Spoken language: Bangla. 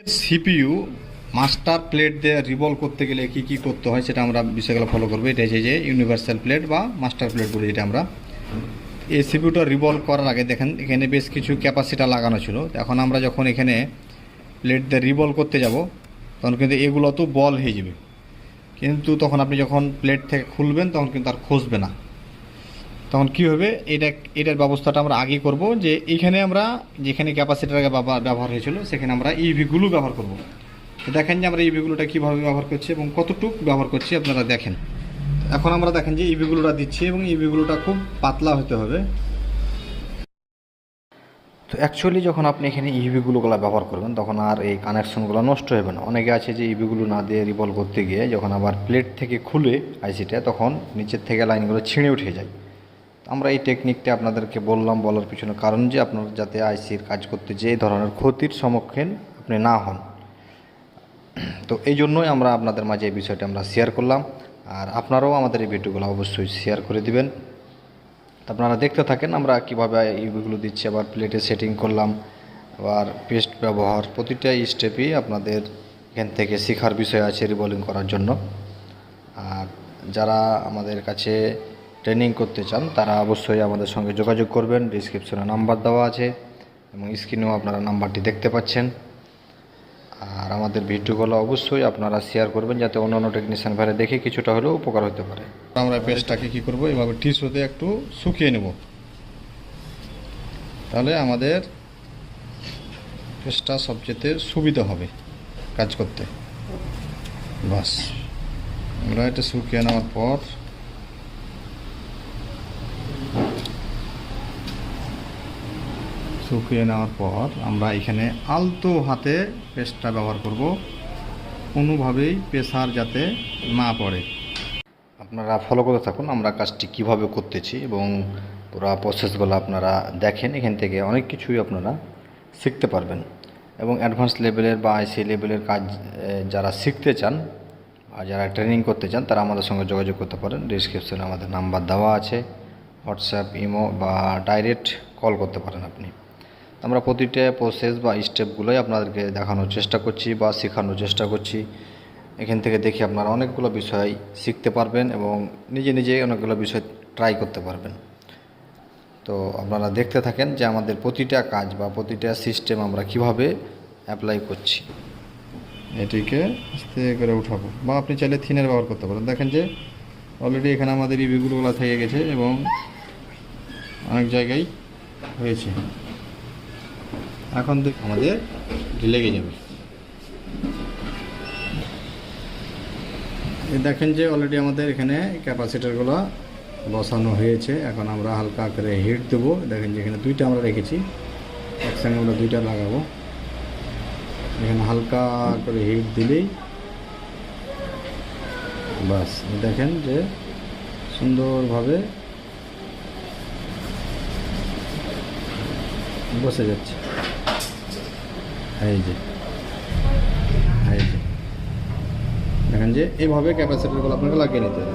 সিপিইউ মাস্টার প্লেট দিয়ে রিভল করতে গেলে কি কি করতে হয় সেটা আমরা বিষয়গুলো ফলো করব। এটা হচ্ছে যে ইউনিভার্সাল প্লেট বা মাস্টার প্লেট বলি যেটা আমরা। এই সিপিইউটা রিভলভ করার আগে দেখেন, এখানে বেশ কিছু ক্যাপাসিটা লাগানো ছিল। এখন আমরা যখন এখানে প্লেট দিয়ে রিভলভ করতে যাব, তখন কিন্তু এগুলো তো বল হয়ে যাবে। কিন্তু তখন আপনি যখন প্লেট থেকে খুলবেন, তখন কিন্তু আর খসবে না। তখন কী হবে? এটা, এটার ব্যবস্থাটা আমরা আগে করব যে এখানে আমরা যেখানে ক্যাপাসিটার ব্যবহার হয়েছিল, সেখানে আমরা ইভিগুলো ব্যবহার করব। দেখেন যে আমরা ইভিগুলোটা কীভাবে ব্যবহার করছি এবং কতটুকু ব্যবহার করছি, আপনারা দেখেন। এখন আমরা দেখেন যে ইভিগুলোটা দিচ্ছি এবং ইভিগুলোটা খুব পাতলা হতে হবে। তো অ্যাকচুয়ালি যখন আপনি এখানে ইভিগুলোগুলো ব্যবহার করবেন, তখন আর এই কানেকশনগুলো নষ্ট হবে না। অনেকে আছে যে ইভিগুলো না দিয়ে রিভলভ করতে গিয়ে যখন আবার প্লেট থেকে খুলে আইসিটা তখন নিচের থেকে লাইনগুলো ছিঁড়ে উঠে যায়। আমরা এই টেকনিকটা আপনাদেরকে বললাম, বলার পিছনে কারণ যে আপনার যাতে আইসির কাজ করতে যে ধরনের ক্ষতির সম্মুখীন আপনি না হন। তো এই জন্যই আমরা আপনাদের মাঝে এই বিষয়টা আমরা শেয়ার করলাম। আর আপনারাও আমাদের এই ভিডিওগুলো অবশ্যই শেয়ার করে দিবেন। আপনারা দেখতে থাকেন আমরা কীভাবে ইউগুলো দিচ্ছি, আবার প্লেটে সেটিং করলাম, আবার পেস্ট ব্যবহার, প্রতিটা স্টেপই আপনাদের এখান থেকে শেখার বিষয় আছে রিবলিং করার জন্য। আর যারা আমাদের কাছে ট্রেনিং করতে চান, তারা অবশ্যই আমাদের সঙ্গে যোগাযোগ করবেন। ডিসক্রিপশনে নাম্বার দেওয়া আছে এবং স্ক্রিনেও আপনারা নাম্বারটি দেখতে পাচ্ছেন। আর আমাদের ভিডিওগুলো অবশ্যই আপনারা শেয়ার করবেন যাতে অন্য অন্য টেকনিশিয়ান ভাইরা দেখে কিছুটা হলেও উপকার হতে পারে। আমরা পেস্টটাকে কী করব? এভাবে টিস্যুতে একটু শুকিয়ে নেব। তাহলে আমাদের পেস্টটা সবচেয়ে সুবিধা হবে কাজ করতে। বাস। আমরা এটা শুকিয়ে নেওয়ার পর শুকিয়ে নেওয়ার পর আমরা এখানে আলতো হাতে পেস্টটা ব্যবহার করব। কোনোভাবেই প্রেসার যাতে না পড়ে। আপনারা ফলো করতে থাকুন আমরা কাজটি কীভাবে করতেছি এবং পুরো প্রসেসগুলো আপনারা দেখেন, এখান থেকে অনেক কিছুই আপনারা শিখতে পারবেন। এবং অ্যাডভান্স লেভেলের বা আইসি লেভেলের কাজ যারা শিখতে চান আর যারা ট্রেনিং করতে চান, তারা আমাদের সঙ্গে যোগাযোগ করতে পারেন। ডিসক্রিপশনে আমাদের নাম্বার দেওয়া আছে। হোয়াটসঅ্যাপ ইমো বা ডাইরেক্ট কল করতে পারেন আপনি। আমরা প্রতিটা প্রসেস বা স্টেপগুলোই আপনাদেরকে দেখানোর চেষ্টা করছি বা শেখানোর চেষ্টা করছি। এখান থেকে দেখে আপনারা অনেকগুলো বিষয় শিখতে পারবেন এবং নিজে নিজে অনেকগুলো বিষয় ট্রাই করতে পারবেন। তো আপনারা দেখতে থাকেন যে আমাদের প্রতিটা কাজ বা প্রতিটা সিস্টেম আমরা কীভাবে অ্যাপ্লাই করছি। এটিকে আস্তে করে উঠাবো বা আপনি চাইলে থিনের ব্যবহার করতে পারেন। দেখেন যে অলরেডি এখানে আমাদের রিভিউগুলো থেকে গেছে এবং অনেক জায়গায় হয়েছে। এখন দেখ, আমাদের লেগে যাবে। দেখেন যে অলরেডি আমাদের এখানে ক্যাপাসিটারগুলো বসানো হয়েছে। এখন আমরা হালকা করে হিট দেবো। দেখেন যে এখানে দুইটা আমরা রেখেছি। একসঙ্গে আমরা দুইটা লাগাবো। এখানে হালকা করে হিট দিলেই বাস। দেখেন যে সুন্দরভাবে বসে যাচ্ছে। এই যে। এই যে। দেখেন যে এইভাবে ক্যাপাসিটারগুলো আপনাকে লাগিয়ে নিতে হবে।